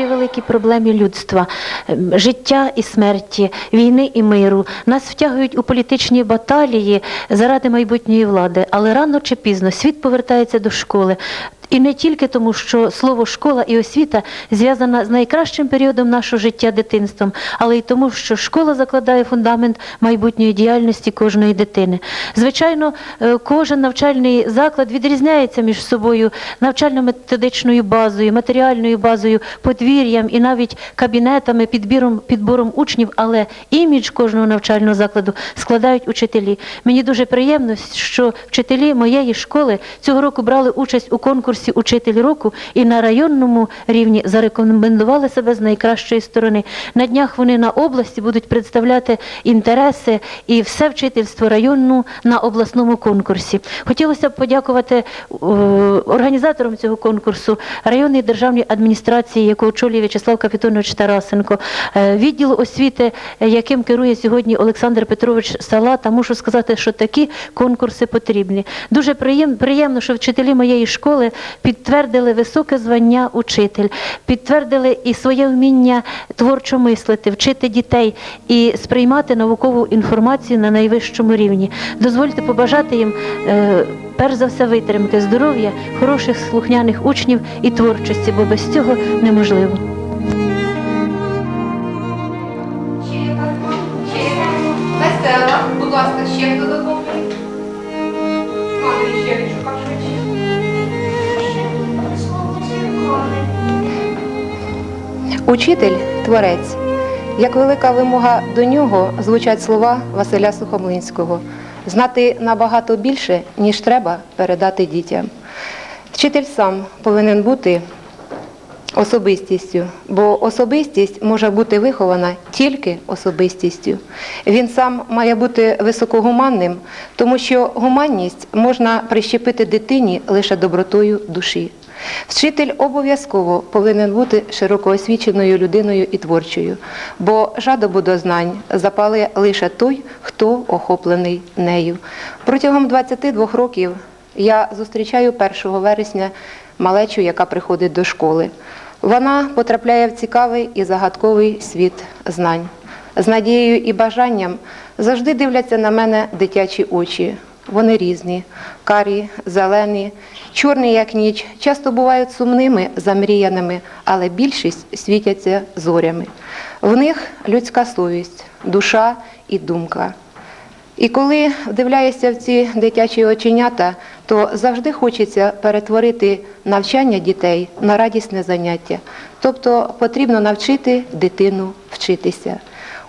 вирішує великі проблеми людства, ем, життя і смерті, війни і миру. Нас втягують у політичні баталії заради майбутньої влади, але рано чи пізно світ повертається до школи. І не тільки тому, що слово школа і освіта зв'язана з найкращим періодом нашого життя дитинством, але й тому, що школа закладає фундамент майбутньої діяльності кожної дитини. Звичайно, е, кожен навчальний заклад відрізняється між собою навчально-методичною базою, матеріальною базою, подвір'ям і навіть кабінетами, підбіром, підбором учнів, але імідж кожного навчального закладу складають учителі. Мені дуже приємно, що вчителі моєї школи цього року брали участь у конкурсі Учитель року і на районному рівні зарекомендували себе з найкращої сторони. На днях вони на області будуть представляти інтереси і все вчительство районну на обласному конкурсі. Хотілося б подякувати е, організаторам цього конкурсу районної державної адміністрації, яку очолює В'ячеслав Капітонович Тарасенко, е, відділу освіти, яким керує сьогодні Олександр Петрович Салата. Мушу сказати, що такі конкурси потрібні. Дуже приєм- приємно, що вчителі моєї школи підтвердили високе звання учитель, підтвердили і своє вміння творчо мислити, вчити дітей і сприймати наукову інформацію на найвищому рівні. Дозвольте побажати їм. е, Перш за все витримки, здоров'я, хороших слухняних учнів і творчості, бо без цього неможливо. Будь ласка, ще хто доповнить? Учитель творець. Як велика вимога до нього звучать слова Василя Сухомлинського знати набагато більше, ніж треба передати дітям. Вчитель сам повинен бути особистістю, бо особистість може бути вихована тільки особистістю. Він сам має бути високогуманним, тому що гуманність можна прищепити дитині лише добротою душі. Вчитель обов'язково повинен бути широкоосвіченою людиною і творчою, бо жадобу до знань запалює лише той, хто охоплений нею. Протягом 22 років я зустрічаю 1 вересня малечу, яка приходить до школи. Вона потрапляє в цікавий і загадковий світ знань. З надією і бажанням завжди дивляться на мене дитячі очі. Вони різні, карі, зелені, чорні, як ніч, часто бувають сумними, замріяними, але більшість світяться зорями. В них людська совість, душа і думка. І коли вдивляєшся в ці дитячі оченята, то завжди хочеться перетворити навчання дітей на радісне заняття. Тобто потрібно навчити дитину вчитися.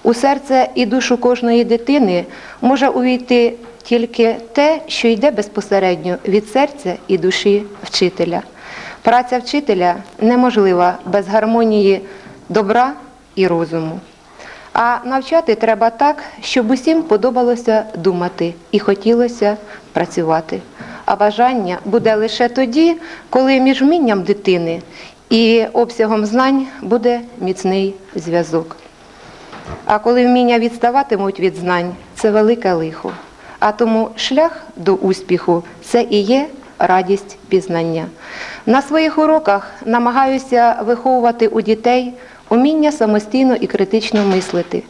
У серце і душу кожної дитини може увійти тільки те, що йде безпосередньо від серця і душі вчителя. Праця вчителя неможлива без гармонії добра і розуму. А навчати треба так, щоб усім подобалося думати і хотілося працювати. А бажання буде лише тоді, коли між вмінням дитини і обсягом знань буде міцний зв'язок. А коли вміння відставатимуть від знань, це велике лихо. А тому шлях до успіху це і є радість пізнання. На своїх уроках намагаюся виховувати у дітей уміння самостійно і критично мислити,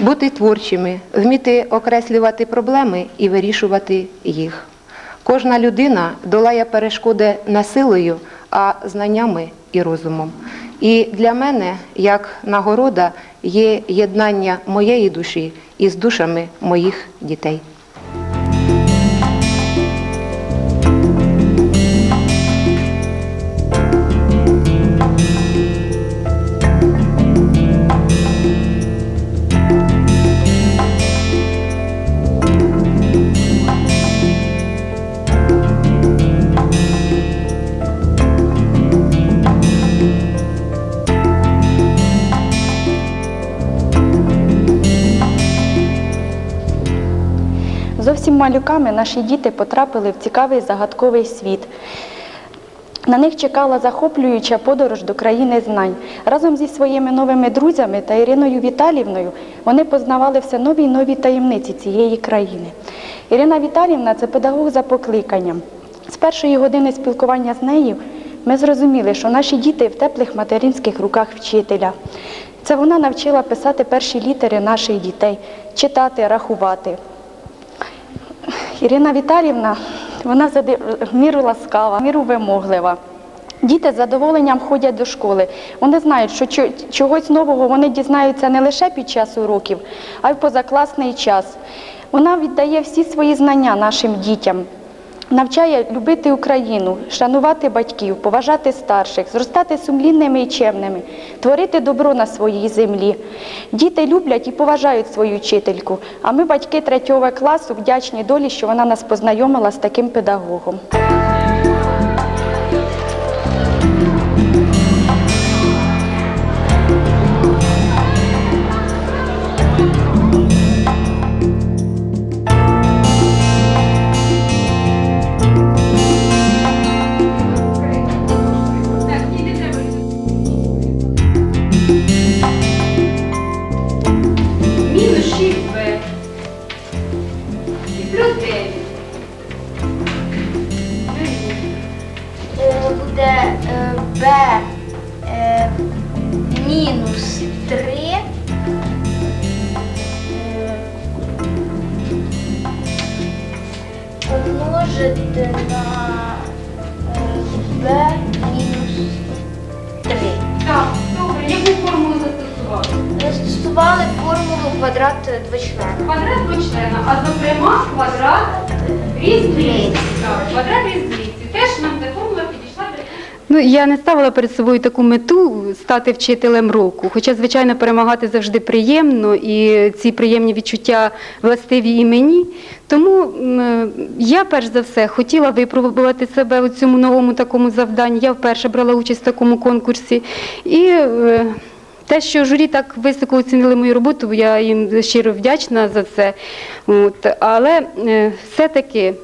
бути творчими, вміти окреслювати проблеми і вирішувати їх. Кожна людина долає перешкоди не силою, а знаннями і розумом. І для мене, як нагорода, є єднання моєї душі із душами моїх дітей. Малюками наші діти потрапили в цікавий загадковий світ. На них чекала захоплююча подорож до країни знань. Разом зі своїми новими друзями та Іриною Віталівною вони познавали все нові й нові таємниці цієї країни. Ірина Віталівна це педагог за покликанням. З першої години спілкування з нею ми зрозуміли, що наші діти в теплих материнських руках вчителя. Це вона навчила писати перші літери наших дітей, читати, рахувати. Ірина Віталівна, вона міру ласкава, міру вимоглива. Діти з задоволенням ходять до школи. Вони знають, що чогось нового вони дізнаються не лише під час уроків, а й в позакласний час. Вона віддає всі свої знання нашим дітям. Навчає любити Україну, шанувати батьків, поважати старших, зростати сумлінними і чемними, творити добро на своїй землі. Діти люблять і поважають свою вчительку, а ми, батьки третього класу, вдячні долі, що вона нас познайомила з таким педагогом. Двочлена, а зокрема квадрат різниці. Квадрат різниці. Теж нам ця формула підійшла Ну, я не ставила перед собою таку мету стати вчителем року. Хоча, звичайно, перемагати завжди приємно, і ці приємні відчуття властиві і мені. Тому я перш за все хотіла випробувати себе у цьому новому такому завданні. Я вперше брала участь в такому конкурсі. І е, те, що журі так високо оцінили мою роботу, я їм щиро вдячна за це. От. Але е, все-таки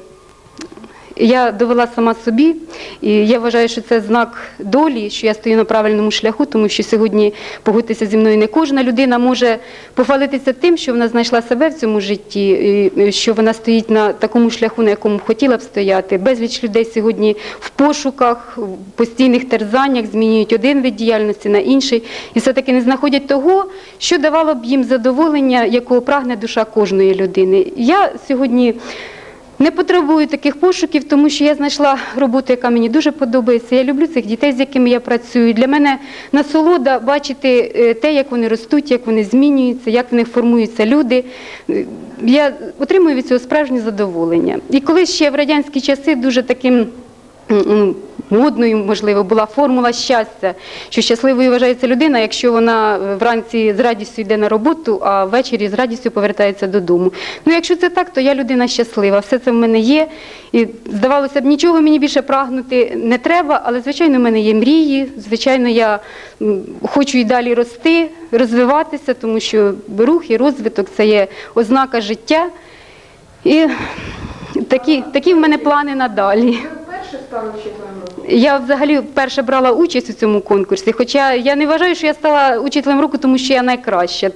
я довела сама собі, і я вважаю, що це знак долі, що я стою на правильному шляху, тому що сьогодні погодьтеся зі мною не кожна людина може похвалитися тим, що вона знайшла себе в цьому житті, і що вона стоїть на такому шляху, на якому хотіла б стояти. Безліч людей сьогодні в пошуках, в постійних терзаннях змінюють один вид діяльності на інший, і все-таки не знаходять того, що давало б їм задоволення, якого прагне душа кожної людини. Я сьогодні. Не потребую таких пошуків, тому що я знайшла роботу, яка мені дуже подобається. Я люблю цих дітей, з якими я працюю. Для мене насолода бачити е, те, як вони ростуть, як вони змінюються, як в них формуються люди. Е, Я отримую від цього справжнє задоволення. І коли ще в радянські часи дуже таким модною, можливо, була формула щастя, що щасливою вважається людина, якщо вона е, вранці з радістю йде на роботу, а ввечері з радістю повертається додому. Ну, якщо це так, то я людина щаслива. Все це в мене є. І здавалося б, нічого мені більше прагнути не треба, але звичайно, в мене є мрії. Звичайно, я хочу і далі рости, розвиватися, тому що рух і розвиток це є ознака життя. І такі, такі в мене плани надалі. Я взагалі вперше брала участь у цьому конкурсі, хоча я не вважаю, що я стала учителем року, тому що я найкраща.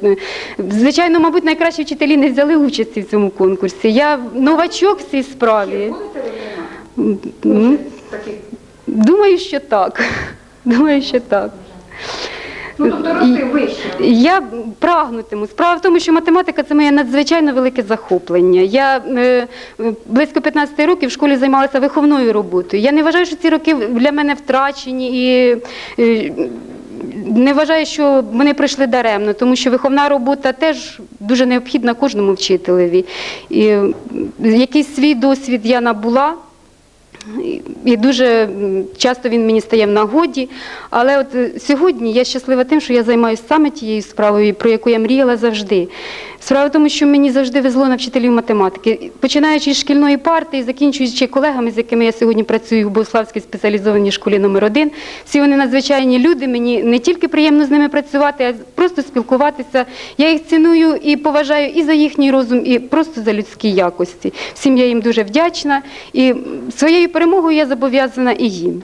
Звичайно, мабуть, найкращі вчителі не взяли участі в цьому конкурсі. Я новачок в цій справі. М, Думаю, що так. Думаю, що так. Ну, тобто рости вище. Я прагнутиму. Справа в тому, що математика це моє надзвичайно велике захоплення. Я е, близько 15 років в школі займалася виховною роботою. Я не вважаю, що ці роки для мене втрачені і. е, не вважаю, що вони прийшли даремно, тому що виховна робота теж дуже необхідна кожному вчителеві. І е, якийсь свій досвід я набула. І- дуже часто він мені стає в нагоді. Але от е, сьогодні я щаслива тим, що я займаюся саме тією справою, про яку я мріяла завжди. Справа в тому, що мені завжди везло на вчителів математики. Починаючи з шкільної парти і закінчуючи колегами, з якими я сьогодні працюю в Богославській спеціалізованій школі номер 1 всі вони надзвичайні люди. Мені не тільки приємно з ними працювати, а просто спілкуватися. Я їх ціную і поважаю і за їхній розум, і просто за людські якості. Всім я їм дуже вдячна. І своєю перемогою я зобов'язана і їм.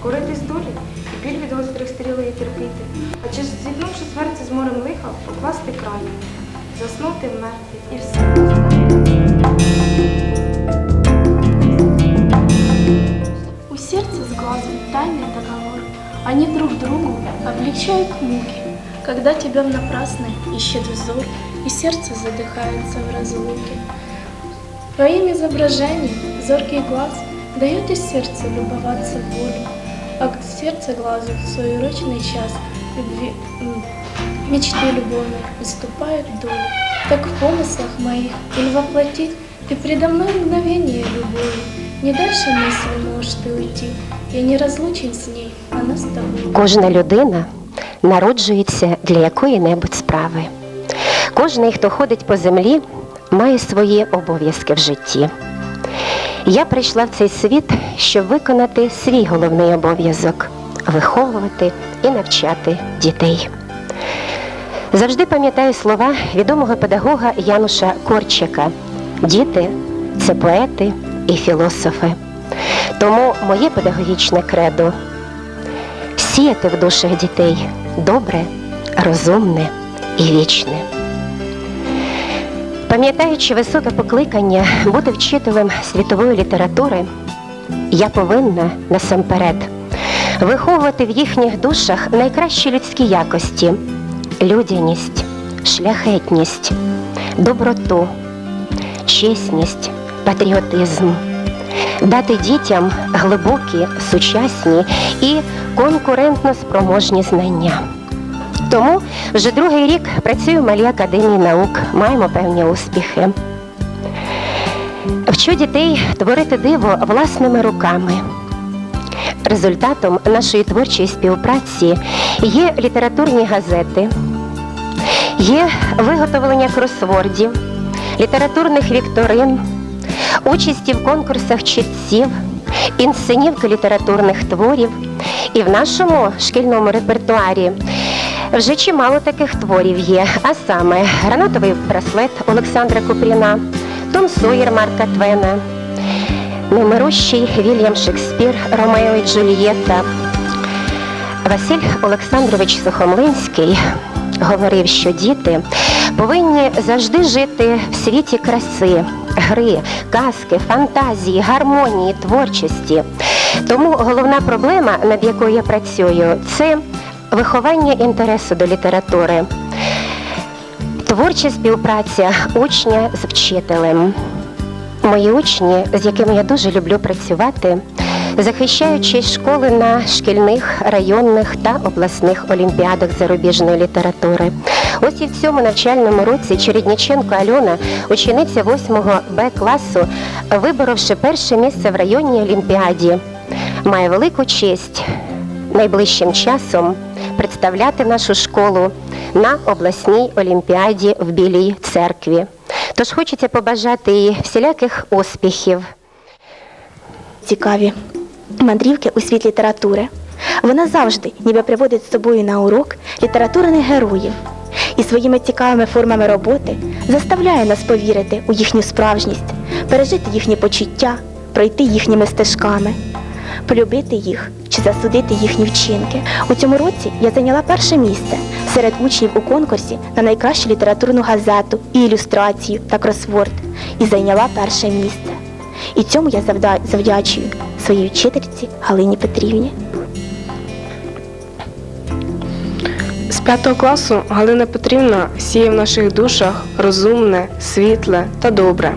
благородніше, коритись долі і біль від гострих стрілей терпіти, а чи ж зіткнувши серце з морем лиха, покласти край, заснути вмерти і все. У сердца с глазом тайный договор. Они друг другу облегчают муки. Когда тебя в напрасной ищет взор, и сердце задыхается в разлуке. Твоим изображением зоркий глаз дает из сердца любоваться волю, а к сердце глазу в свой урочный час любви, м, мечты любовной уступают долю. Так в помыслах моих или воплотить ты предо мной мгновение любові. Не дальше мысли можешь ты уйти. Я не разлучен с ней, она с тобой. Кожна людина народжується для якої-небудь справи. Кожний, хто ходить по землі, має свої обов'язки в житті. Я прийшла в цей світ, щоб виконати свій головний обов'язок виховувати і навчати дітей. Завжди пам'ятаю слова відомого педагога Януша Корчика: діти це поети і філософи. Тому моє педагогічне кредо сіяти в душах дітей добре, розумне і вічне. Пам'ятаючи високе покликання бути вчителем світової літератури, я повинна насамперед виховувати в їхніх душах найкращі людські якості людяність, шляхетність, доброту, чесність, патріотизм дати дітям глибокі, сучасні і конкурентно спроможні знання. Тому вже другий рік працюю в Малій академії наук, маємо певні успіхи. Вчу дітей творити диво власними руками. Результатом нашої творчої співпраці є літературні газети, є виготовлення кросвордів, літературних вікторин, участі в конкурсах читців, інсценівки літературних творів. І в нашому шкільному репертуарі вже чимало таких творів є, а саме гранатовий браслет Олександра Купріна, Том Сойер Марка Твена, Немирущий Вільям Шекспір, Ромео і Джульєта. Василь Олександрович Сухомлинський говорив, що діти повинні завжди жити в світі краси, гри, казки, фантазії, гармонії, творчості. Тому головна проблема, над якою я працюю, це виховання інтересу до літератури, творча співпраця учня з вчителем. Мої учні, з якими я дуже люблю працювати, захищаючи школи на шкільних, районних та обласних олімпіадах зарубіжної літератури. Ось і в цьому навчальному році Чередніченко Альона, учениця 8 Б класу, виборовши перше місце в районній олімпіаді, має велику честь найближчим часом представляти нашу школу на обласній олімпіаді в Білій церкві. Тож хочеться побажати їй всіляких успіхів. цікаві мандрівки у світ літератури. Вона завжди ніби приводить з собою на урок літературних героїв і своїми цікавими формами роботи заставляє нас повірити у їхню справжність, пережити їхні почуття, пройти їхніми стежками, полюбити їх чи засудити їхні вчинки. У цьому році я зайняла перше місце серед учнів у конкурсі на найкращу літературну газету і ілюстрацію та кросворд і зайняла перше місце. І цьому я завдячую своїй вчительці Галині Петрівні. З п'ятого класу Галина Петрівна сіє в наших душах розумне, світле та добре.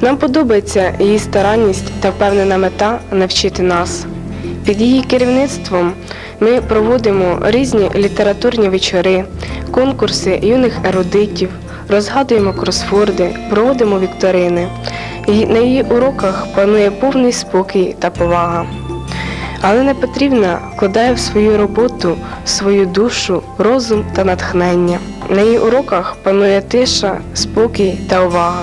Нам подобається її старанність та впевнена мета навчити нас. Під її керівництвом ми проводимо різні літературні вечори, конкурси юних ерудитів, розгадуємо кросфорди, проводимо вікторини. І на її уроках панує повний спокій та повага. Галина Петрівна вкладає в свою роботу свою душу, розум та натхнення. На її уроках панує тиша, спокій та увага.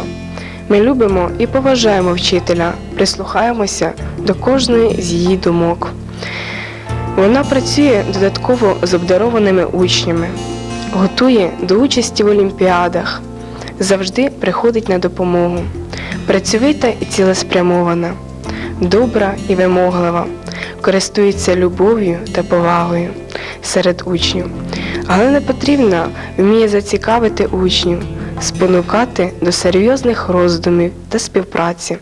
Ми любимо і поважаємо вчителя, прислухаємося до кожної з її думок. Вона працює додатково з обдарованими учнями, готує до участі в олімпіадах, завжди приходить на допомогу, працьовита і цілеспрямована. добра і вимоглива, користується любов'ю та повагою серед учнів. Галина Петрівна вміє зацікавити учнів, спонукати до серйозних роздумів та співпраці.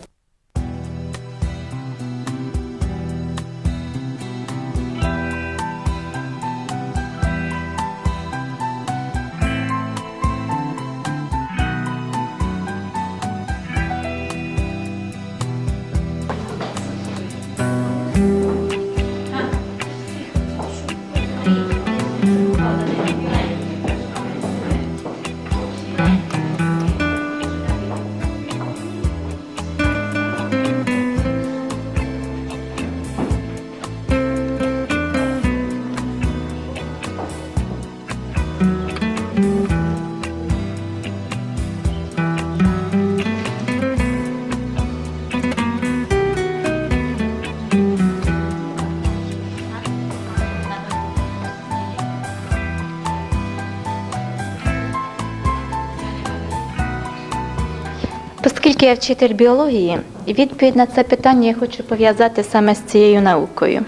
Оскільки я вчитель біології, відповідь на це питання я хочу пов'язати саме з цією наукою.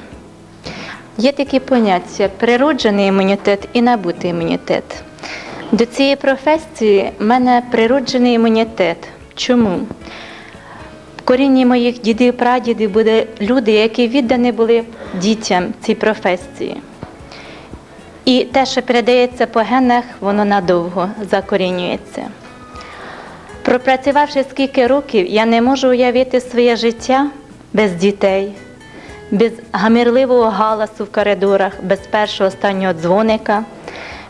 Є такі поняття природжений імунітет і набутий імунітет. До цієї професії в мене природжений імунітет. Чому? В корінні моїх дідів, прадідів були люди, які віддані були дітям цій професії. І те, що передається по генах, воно надовго закорінюється. Пропрацювавши скільки років, я не можу уявити своє життя без дітей, без гамірливого галасу в коридорах, без першого останнього дзвоника,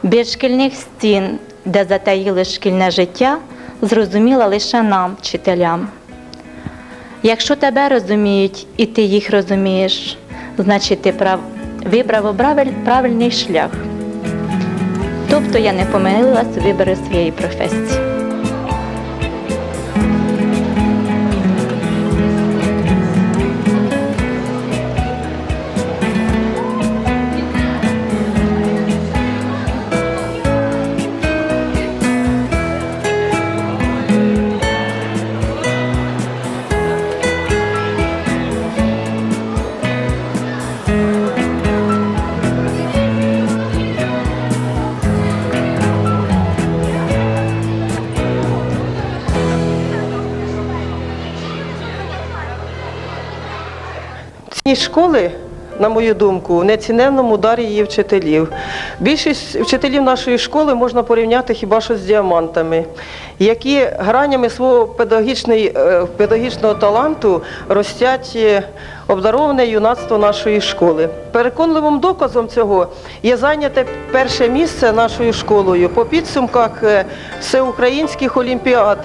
без шкільних стін, де затаїли шкільне життя, зрозуміла лише нам, вчителям. Якщо тебе розуміють і ти їх розумієш, значить ти прав... вибрав правильний шлях. Тобто я не помилилась у своєї професії. Ці школи, на мою думку, в неціненному ударі її вчителів. Більшість вчителів нашої школи можна порівняти хіба що з діамантами, які гранями свого е, педагогічного таланту ростять е, обдароване юнацтво нашої школи. Переконливим доказом цього є зайняте перше місце нашою школою по підсумках е, всеукраїнських олімпіад.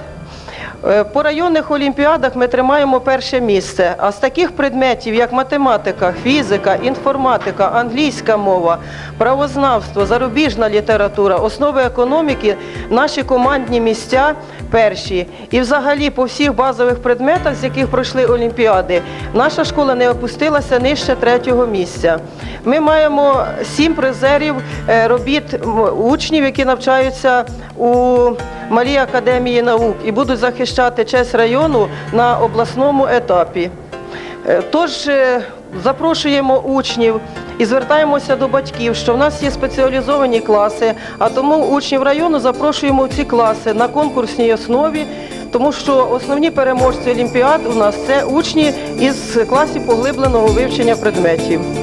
Е, По районних олімпіадах ми тримаємо перше місце. А з таких предметів, як математика, фізика, інформатика, англійська мова, правознавство, зарубіжна література, основи економіки, наші командні місця перші. І взагалі по всіх базових предметах, з яких пройшли олімпіади, наша школа не опустилася нижче третього місця. Ми маємо сім призерів е, робіт учнів, які навчаються у Малій академії наук і будуть захищати честь району на обласному етапі. Е, Тож е, запрошуємо учнів і звертаємося до батьків, що в нас є спеціалізовані класи, а тому учнів району запрошуємо в ці класи на конкурсній основі, тому що основні переможці олімпіад у нас це учні із класів поглибленого вивчення предметів.